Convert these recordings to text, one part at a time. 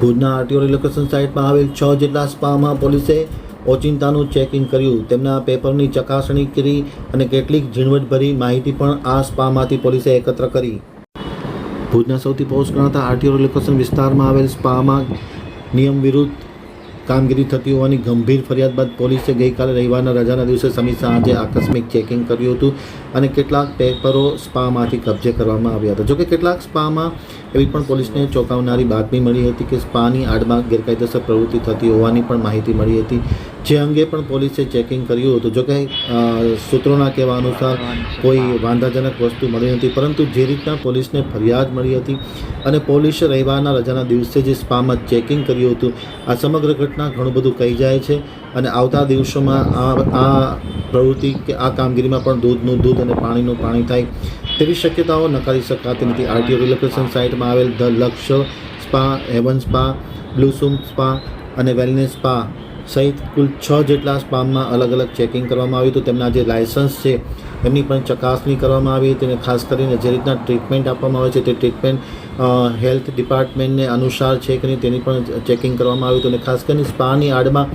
ભુજના RTO relocation સાઇટમાં આવેલ છ જેટલા સ્પામાં પોલીસે ઓચિંતાનું ચેકિંગ કર્યું. તેમના પેપરની ચકાસણી કરી અને કેટલીક ઝીણવટભરી માહિતી પણ આ સ્પામાંથી પોલીસે એકત્ર કરી. ભુજના સૌથી પોસ્ટ ગણાતા આરટીઓ લોકેશન વિસ્તારમાં આવેલ સ્પામાં નિયમ વિરુદ્ધ કામગીરી થતી હોવાની ગંભીર ફરિયાદ બાદ પોલીસે ગઈકાલે રવિવારના રજાના દિવસે સમી સાંજે આકસ્મિક ચેકિંગ કર્યું હતું અને કેટલાક પેપરો સ્પામાંથી કબજે કરવામાં આવ્યા હતા. જોકે કેટલાક સ્પામાં એવી પણ પોલીસને ચોંકાવનારી બાતમી મળી હતી કે સ્પાની આડમાં ગેરકાયદેસર પ્રવૃત્તિ થતી હોવાની પણ માહિતી મળી હતી. જે અંગે પણ પોલીસે ચેકિંગ કર્યું હતું. જોકે સૂત્રોના કહેવા અનુસાર કોઈ વાંધાજનક વસ્તુ મળી નથી. પરંતુ જે રીતના પોલીસને ફરિયાદ મળી હતી અને પોલીસે રવિવારના રજાના દિવસે જે સ્પામાં ચેકિંગ કર્યું હતું આ સમગ્ર ઘટના ઘણું બધું કહી જાય છે અને આવતા દિવસોમાં આ આ પ્રવૃત્તિ કે આ કામગીરીમાં પણ દૂધનું દૂધ અને પાણીનું પાણી થાય તેવી શક્યતાઓ નકારી શકાતી નથી. આરટીઓ રિલોકેશન સાઇટમાં આવેલ the Lakshya spa heaven spa blossom spa અને વેલનેસ સ્પા સહિત કુલ છ જેટલા સ્પામાં અલગ અલગ ચેકિંગ કરવામાં આવ્યું હતું. તેમના જે લાયસન્સ છે, એમની પણ ચકાસણી કરવામાં આવી હતી અને ખાસ કરીને જે રીતના ટ્રીટમેન્ટ આપવામાં આવે છે, તે ટ્રીટમેન્ટ હેલ્થ ડિપાર્ટમેન્ટને અનુસાર છે કે નહીં તેની પણ ચેકિંગ કરવામાં આવ્યું હતું અને ખાસ કરીને સ્પાની આડમાં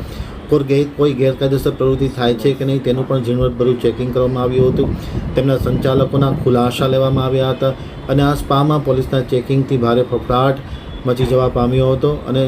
કોઈ કોઈ ગેરકાયદેસર પ્રવૃત્તિ થાય છે કે નહીં તેનું પણ ઝીણવટભર્યું ચેકિંગ કરવામાં આવ્યું હતું. તેમના સંચાલકોના ખુલાસા લેવામાં આવ્યા હતા અને આ સ્પામાં પોલીસના ચેકિંગથી ભારે ફફડાટ મચી જવા પામ્યો હતો અને